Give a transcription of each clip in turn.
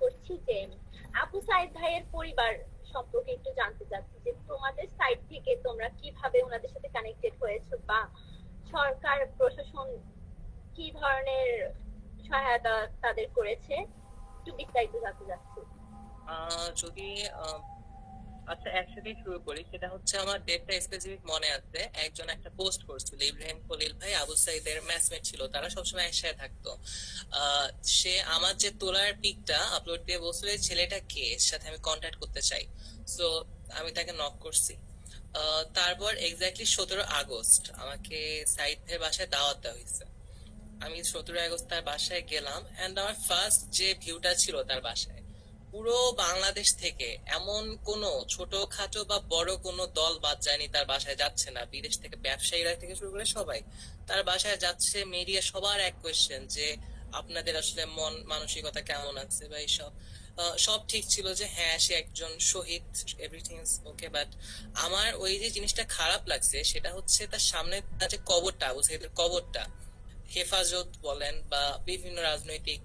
করছি যে আবু সাইদ ভাইয়ের পরিবার সম্পর্কে একটু জানতে চাচ্ছি যে, তোমাদের সাইড থেকে তোমরা কীভাবে ওনাদের সাথে কানেক্টেড হয়েছো বা সরকার, প্রশাসন কি ধরনের সহায়তা তাদের করেছে? একটু বিস্তারিত জানতে চাচ্ছি। যদি আচ্ছা একসাথে শুরু করি। সেটা হচ্ছে আমার ডেটটা স্পেসিফিক মনে আছে। একজন একটা পোস্ট করছিল, ইব্রাহিম খলিল ভাই, আবু সাইদের ম্যাচমেট ছিল। তারা সবসময় একসাথে থাকতো। সে আমার যে তোলার পিকটা আপলোড দিয়ে বলছিল, "এই ছেলেটা কে? এর সাথে আমি কন্ট্যাক্ট করতে চাই। সো আমি তাকে নক করছি। তারপর এক্স্যাক্টলি সতেরো আগস্ট আমাকে সাইদ ভাইয়ের বাসায় দাওয়াত দেওয়া হয়েছে। আমি সতেরো আগস্ট তার বাসায় গেলাম এন্ড আমার ফার্স্ট যে ভিউটা ছিল তার বাসায়। পুরো বাংলাদেশ থেকে এমন কোন ছোটখাটো বা বড় কোনো দল বাদ যায়নি, তার বাসায় যাচ্ছে না। বিদেশ থেকে ব্যবসায়ীরা থেকে শুরু করে সবাই। তার বাসায় যাচ্ছে মিডিয়া সবার এক কোয়েশ্চেন যে, আপনাদের আসলে মন মানসিকতা কেমন আছে বা এইসব? সব ঠিক ছিল যে হ্যাঁ সে একজন শহীদ এভরিথিং ওকে বাট আমার ওই যে জিনিসটা খারাপ লাগছে, সেটা হচ্ছে তার সামনে তার যে কবরটা সাইদের কবরটা। হেফাজত বলেন বা বিভিন্ন রাজনৈতিক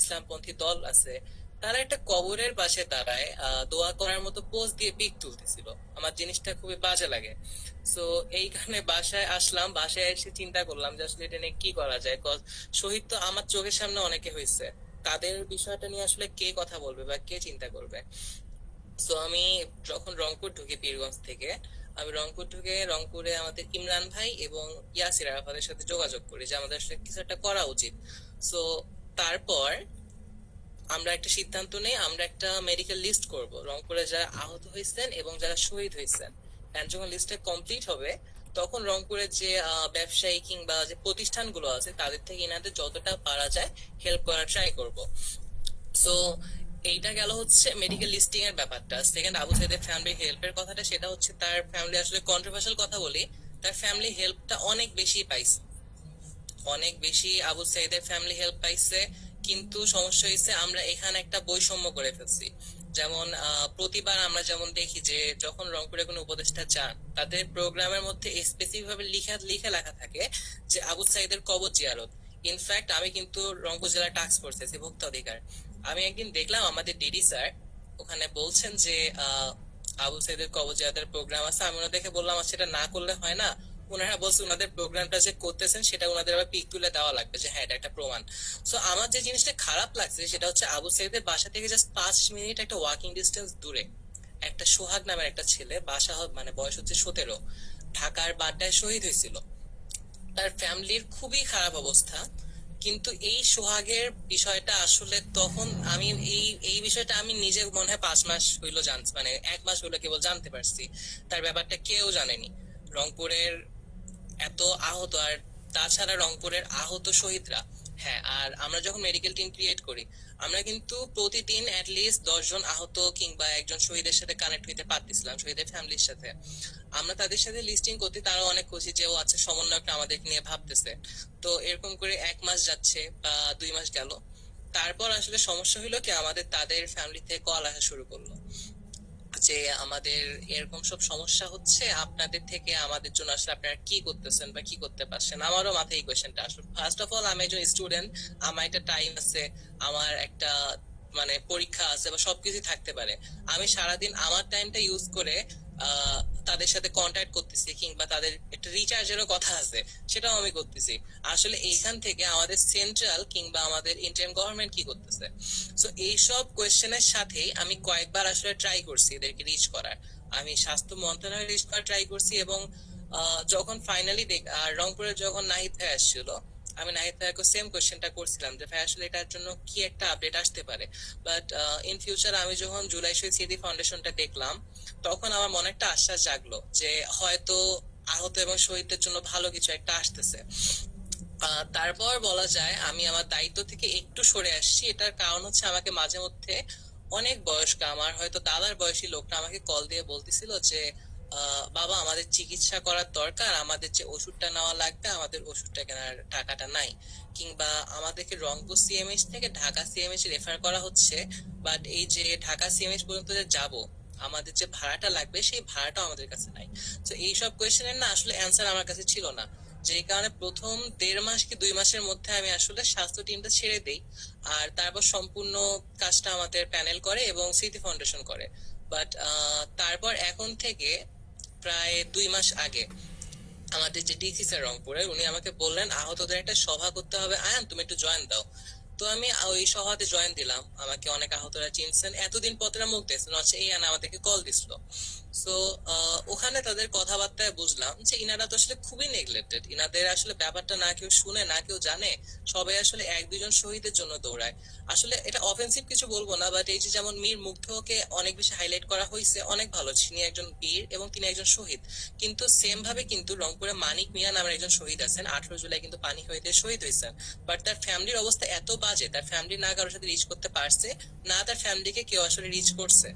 ইসলামপন্থী দল আছে তারা একটা কবরের পাশে দাঁড়ায় দোয়া করার মতো পোজ দিয়ে পিক তুলতেছিল। আমার জিনিসটা খুবই বাজে লাগে। সো এইখানে বাসায় আসলাম, বাসায় এসে চিন্তা করলাম যে আসলে এটা নিয়ে কি করা যায়? কজ শহীদ তো আমার চোখের সামনে অনেকে হয়েছে। তাদের বিষয়টা নিয়ে আসলে কে কথা বলবে বা কে চিন্তা করবে? সো আমি যখন রংপুর ঢুকি পীরগঞ্জ থেকে, আমি রংপুর ঢুকে রংপুরে আমাদের ইমরান ভাই এবং ইয়াসির আরাফাতের সাথে যোগাযোগ করি যে আমাদের আসলে কিছু একটা করা উচিত। সো তারপর আমরা একটা সিদ্ধান্ত নেই, আমরা একটা মেডিকেল লিস্ট করব। রংপুরে যারা আহত হয়েছেন এবং যারা শহীদ হয়েছেন। যখন লিস্টটা কমপ্লিট হবে, তখন রংপুরের যে ব্যবসায়ী কিংবা যে প্রতিষ্ঠানগুলো আছে, তাদের থেকে এনাদের যতটা পারা যায় হেল্প করার ট্রাই করব। সো এইটা গেল হচ্ছে মেডিকেল লিস্টিং এর ব্যাপারটা। সেকেন্ড আবু সাইদের ফ্যামিলি হেল্পের কথাটা, সেটা হচ্ছে তার ফ্যামিলি আসলে কন্ট্রোভার্সিয়াল কথা বলি, তার ফ্যামিলি হেল্পটা অনেক বেশি পাইছে। অনেক বেশি আবু সাইদের ফ্যামিলি হেল্প পাইছে। কিন্তু সমস্যা হয়েছে আমরা এখানে একটা বৈষম্য করে ফেলছি। যেমন প্রতিবার আমরা যেমন দেখি যে যখন রংপুরে কোনো উপদেষ্টা যান, তাদের প্রোগ্রামের মধ্যে স্পেসিফিক ভাবে লিখা, লিখে লেখা থাকে যে আবু সাইদের কবর জিয়ারত। ইনফ্যাক্ট আমি কিন্তু রংপুর জেলা টাস্ক ফোর্স আছি, ভোক্তা অধিকার। আমি একদিন দেখলাম আমাদের ডিডি স্যার ওখানে বলছেন যে আবু সাইদের কবর জিয়ারতের প্রোগ্রাম আছে। আমি ওনাদেরকে বললাম আচ্ছা এটা না করলে হয় না? ওনারা বলছে ওনাদের প্রোগ্রামটা যে করতেছেন, সেটা ওনাদের আবার পিক তুলে দেওয়া লাগবে যে হ্যাঁ এটা একটা প্রমাণ। সো আমার যে জিনিসটা খারাপ লাগছে, সেটা হচ্ছে আবু সাইদের বাসা থেকে জাস্ট পাঁচ মিনিট একটা ওয়াকিং ডিস্টেন্স দূরে একটা সোহাগ নামের একটা ছেলে, বাসা মানে বয়স হচ্ছে সতেরো, ঢাকার বাড্ডায় শহীদ হয়েছিল। তার ফ্যামিলির খুবই খারাপ অবস্থা, কিন্তু এই সোহাগের বিষয়টা আসলে তখন আমি এই এই বিষয়টা আমি নিজে মনে হয় পাঁচ মাস হইল জানছি মানে এক মাস হইল কেবল জানতে পারছি। তার ব্যাপারটা কেউ জানেনি। রংপুরের এত আহত, আর তাছাড়া রংপুরের আহত শহীদরা। হ্যাঁ আর আমরা যখন মেডিকেল টিম ক্রিয়েট করি, আমরা কিন্তু প্রতিদিন লিস্ট দশ জন আহত কিংবা একজন শহীদের সাথে কানেক্ট হইতে পারতেছিলাম, শহীদের ফ্যামিলির সাথে। আমরা তাদের সাথে লিস্টিং করতে তারা অনেক খুশি যে, ও আচ্ছা সমন্বয়কটা আমাদের নিয়ে ভাবতেছে। তো এরকম করে এক মাস যাচ্ছে বা দুই মাস গেল। তারপর আসলে সমস্যা হইল কি, আমাদের তাদের ফ্যামিলি থেকে কল আসা শুরু করল। যে আমাদের এরকম সব সমস্যা হচ্ছে, আপনাদের থেকে আমাদের জন্য আসলে আপনারা কি করতেছেন বা কি করতে পারছেন? আমারও মাথায় এই কোয়েশ্চেনটা আসলে। ফার্স্ট অফ অল আমি একজন স্টুডেন্ট আমার একটা টাইম আছে, আমার একটা মানে পরীক্ষা আছে বা সবকিছু থাকতে পারে। আমি সারাদিন আমার টাইমটা ইউজ করে তাদের সাথে কন্ট্যাক্ট করতেছি কিংবা তাদের একটা রিচার্জেরও কথা আছে, সেটাও আমি করতেছি। আসলে এইখান থেকে আমাদের সেন্ট্রাল কিংবা আমাদের ইন্ডিয়ান গভর্নমেন্ট কি করতেছে? সো এইসব কোয়েশ্চেনের সাথেই আমি কয়েকবার আসলে ট্রাই করছি এদেরকে রিচ করার। আমি স্বাস্থ্য মন্ত্রণালয়ে রিচ করার ট্রাই করছি এবং যখন ফাইনালি দেখ রংপুরে যখন নাহিদ ভাই আসছিল, আমি নাহিদ ভাইকে সেম কোয়েশ্চেনটা করছিলাম যে, ভাই, আসলে এটার জন্য কি একটা আপডেট আসতে পারে? বাট ইন ফিউচার আমি যখন জুলাই শহীদ স্মৃতি ফাউন্ডেশনটা দেখলাম তখন আমার মনে একটা আশ্বাস জাগলো যে হয়তো আহত এবং শহীদদের জন্য ভালো কিছু একটা আসতেছে। তারপর বলা যায় আমি আমার দায়িত্ব থেকে একটু সরে আসছি। এটার কারণ হচ্ছে আমাকে মাঝে মধ্যে অনেক বয়স্ক, আমার হয়তো দাদার বয়সী লোকটা আমাকে কল দিয়ে বলতেছিল যে বাবা আমাদের চিকিৎসা করার দরকার, আমাদের যে ওষুধটা নেওয়া লাগবে, আমাদের ওষুধটা কেনার টাকাটা নাই। কিংবা আমাদেরকে রংপুর সিএমএইচ থেকে ঢাকা সিএমএইচ রেফার করা হচ্ছে বাট এই যে ঢাকা সিএমএইচ পর্যন্ত যে যাব আমাদের যে ভাড়াটা লাগবে, সেই ভাড়াটা আমাদের কাছে নাই। তো এইসব কোয়েশ্চেনের না আসলে অ্যান্সার আমার কাছে ছিল না। যে কারণে প্রথম দেড় মাস কি দুই মাসের মধ্যে আমি আসলে স্বাস্থ্য টিমটা ছেড়ে দেই আর তারপর সম্পূর্ণ কাজটা আমাদের প্যানেল করে এবং স্মৃতি ফাউন্ডেশন করে। বাট তারপর এখন থেকে প্রায় দুই মাস আগে আমাদের যে ডিসি স্যার রংপুরের, উনি আমাকে বললেন, আহতদের একটা সভা করতে হবে। আয়ান, তুমি একটু জয়েন দাও। তো আমি ওই সভাতে জয়েন দিলাম। আমাকে অনেক আহতরা চিনছেন। এতদিন পত্রা মুখ দেখছেন। আচ্ছা এই আনা আমাদেরকে কল দিছিল। সো ওখানে তাদের কথাবার্তায় বুঝলাম যে ইনারা তো আসলে খুবই নেগলেক্টেড ইনাদের আসলে ব্যাপারটা না কেউ শুনে, না কেউ জানে। সবাই আসলে এক দুজন শহীদের জন্য দৌড়ায়। আসলে এটা অফেন্সিভ কিছু বলব না বাট এই যে যেমন মীর মুগ্ধকে অনেক বেশি হাইলাইট করা হয়েছে অনেক ভালো। তিনি একজন বীর এবং তিনি একজন শহীদ। কিন্তু সেম ভাবে কিন্তু রংপুরে মানিক মিয়া নামের একজন শহীদ আছেন। আঠারো জুলাই কিন্তু পানি হইতে শহীদ হয়েছেন বাট তার ফ্যামিলির অবস্থা এত বাজে তার ফ্যামিলি না কারোর সাথে রিচ করতে পারছে, না তার ফ্যামিলিকে কেউ আসলে রিচ করছে।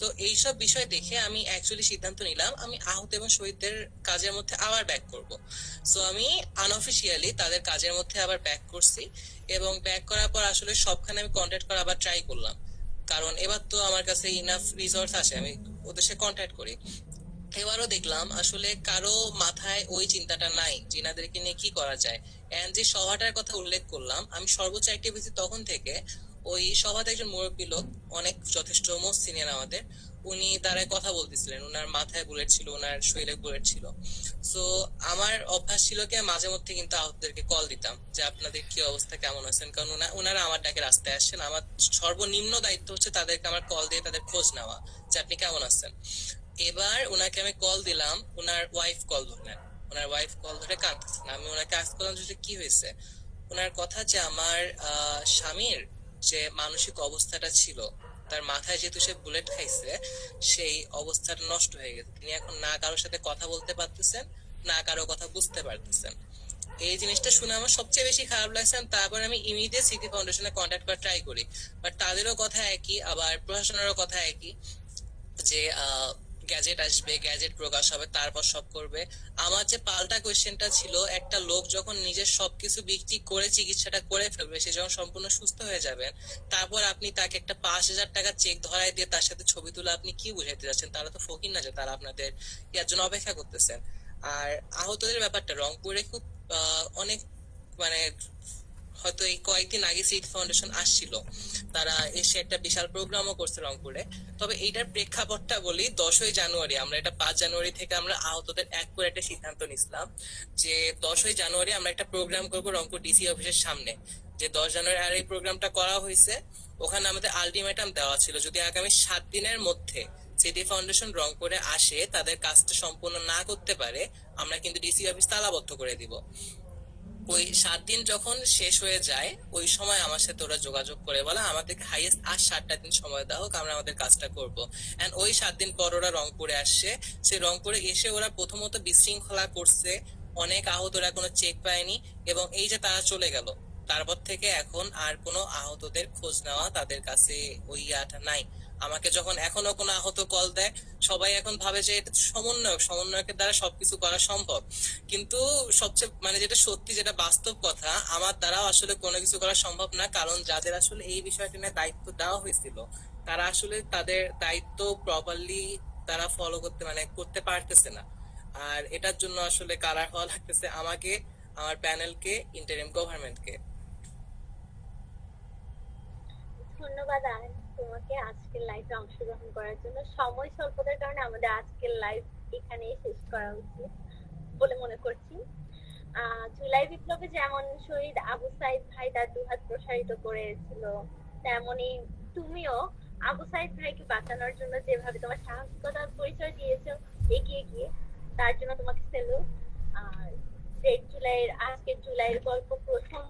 তো এইসব বিষয় দেখে আমি অ্যাকচুয়ালি সিদ্ধান্ত নিলাম, আমি আহত এবং শহীদদের কাজের মধ্যে আবার ব্যাক করব। সো আমি আনঅফিসিয়ালি তাদের কাজের মধ্যে আবার ব্যাক করছি এবং ব্যাক করার পর আসলে সবখানে আমি কন্ট্যাক্ট করা আবার ট্রাই করলাম। কারণ এবার তো আমার কাছে ইনাফ রিসোর্স আছে আমি ওদের সাথে কন্ট্যাক্ট করি। এবারও দেখলাম আসলে কারও মাথায় ওই চিন্তাটা নাই, জিনাদেরকে নিয়ে কি করা যায়? এন্ড যে সভাটার কথা উল্লেখ করলাম, আমি সর্বোচ্চ অ্যাক্টিভিটি তখন থেকে। ওই সভাতে একজন মুরব্বী লোক, অনেক যথেষ্ট মোস্ট সিনিয়র আমাদের, উনি দ্বারাই কথা বলতেছিলেন। ওনার মাথায় বুলেট ছিল ওনার শরীরে বুলেট ছিল। সো আমার অভ্যাস ছিল কি মাঝে মধ্যে কিন্তু আহতদেরকে কল দিতাম, যে আপনাদের কি অবস্থা, কেমন আছেন? কারণ ওনা- ওনারা আমার ডাকে রাস্তায় আসছেন। আমার সর্বনিম্ন দায়িত্ব হচ্ছে তাদেরকে আমার কল দিয়ে তাদের খোঁজ নেওয়া, যে আপনি কেমন আছেন? এবার ওনাকে আমি কল দিলাম। ওনার ওয়াইফ কল ধরলেন। ওনার ওয়াইফ কল ধরে কাঁদতেছেন আমি ওনাকে আজ করলাম যে কি হয়েছে? ওনার কথা যে আমার স্বামীর যে মানসিক অবস্থাটা ছিল, তার মাথায় যেহেতু সে বুলেট খাইছে, সেই অবস্থাটা নষ্ট হয়ে গেছে। তিনি এখন না কারোর সাথে কথা বলতে পারতেছেন, না কারও কথা বুঝতে পারতেছেন। এই জিনিসটা শুনে আমার সবচেয়ে বেশি খারাপ লাগছে তারপর আমি ইমিডিয়েট সিটি ফাউন্ডেশনে কন্ট্যাক্ট করার ট্রাই করি। বাট তাদেরও কথা একই, আবার প্রশাসনেরও কথা একই যে গ্যাজেট আসবে, গ্যাজেট প্রকাশ হবে, তারপর সব করবে। আমার যে পাল্টা কোয়েশ্চেনটা ছিল, একটা লোক যখন নিজের সবকিছু বিক্রি করে চিকিৎসাটা করে ফেলবে, সে যখন সম্পূর্ণ সুস্থ হয়ে যাবেন তারপর আপনি তাকে একটা পাঁচ হাজার টাকা চেক ধরাই দিয়ে তার সাথে ছবি তুলে আপনি কি বুঝাইতে যাচ্ছেন? তারা তো ফকির না যে তারা আপনাদের ইয়ার জন্য অপেক্ষা করতেছেন। আর আহতদের ব্যাপারটা, রংপুরে খুব অনেক মানে হয়তো এই কয়েকদিন আগে সিড ফাউন্ডেশন আসছিল। তারা এসে একটা বিশাল প্রোগ্রামও করছে রংপুরে। তবে এইটার প্রেক্ষাপটটা বলি, দশই জানুয়ারি, আমরা এটা পাঁচ জানুয়ারি থেকে আমরা আহতদের এক করে একটা সিদ্ধান্ত নিছিলাম যে দশই জানুয়ারি আমরা একটা প্রোগ্রাম করব রংপুর ডিসি অফিসের সামনে। যে দশ জানুয়ারি আর এই প্রোগ্রামটা করা হয়েছে, ওখানে আমাদের আলটিমেটাম দেওয়া ছিল, যদি আগামী সাত দিনের মধ্যে সিটি ফাউন্ডেশন রংপুরে আসে, তাদের কাজটা সম্পূর্ণ না করতে পারে, আমরা কিন্তু ডিসি অফিস তালাবদ্ধ করে দিব। ওই সাত দিন যখন শেষ হয়ে যায় ওই সময় আমার সাথে ওরা যোগাযোগ করে বলে আমাদেরকে হাইয়েস্ট আর সাতটা দিন সময় দেওয়া হোক আমরা আমাদের কাজটা করব। এন্ড ওই সাত দিন পর ওরা রংপুরে আসছে সে রংপুরে এসে ওরা প্রথমত বিশৃঙ্খলা করছে। অনেক আহতরা কোনো চেক পায়নি এবং এই যে তারা চলে গেল তারপর থেকে এখন আর কোনো আহতদের খোঁজ নেওয়া তাদের কাছে ওই ইয়াটা নাই। আমাকে যখন এখনও কোনো আহত কল দেয়, সবাই এখন ভাবে যে এটা সমন্বয়ক, সমন্বয়কের দ্বারা সবকিছু করা সম্ভব। কিন্তু সবচেয়ে মানে যেটা সত্যি, যেটা বাস্তব কথা, আমার দ্বারাও আসলে কোনো কিছু করা সম্ভব না, কারণ যাদের আসলে এই বিষয়টা নিয়ে দায়িত্ব দেওয়া হয়েছিল, তারা আসলে তাদের দায়িত্ব প্রপারলি তারা ফলো করতে মানে করতে পারতেছে না। আর এটার জন্য আসলে কারা হওয়া লাগতেছে আমাকে, আমার প্যানেলকে ইন্টারিম গভর্নমেন্টকে ধন্যবাদ আজকের অংশগ্রহণ করার জন্য সময় স্বল্পতার কারণে আমাদের আজকের লাইভ এখানেই শেষ করা উচিত বলে মনে করছি। জুলাই বিপ্লবে যেমন শহীদ আবু সাইদ ভাই তার দুহাত প্রসারিত করেছিল, তেমনি তুমিও আবু সাইদ ভাইকে বাঁচানোর জন্য যেভাবে তোমার সাহসিকতার পরিচয় দিয়েছ, এগিয়ে গিয়ে তার জন্য তোমাকে সেলুট আর জুলাইয়ের, আজকের জুলাইয়ের গল্প প্রথম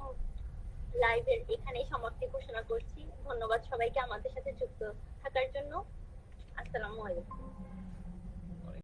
লাইভের এখানেই সমাপ্তি ঘোষণা করছি। ধন্যবাদ সবাইকে আমাদের সাথে যুক্ত থাকার জন্য। আসসালামু আলাইকুম।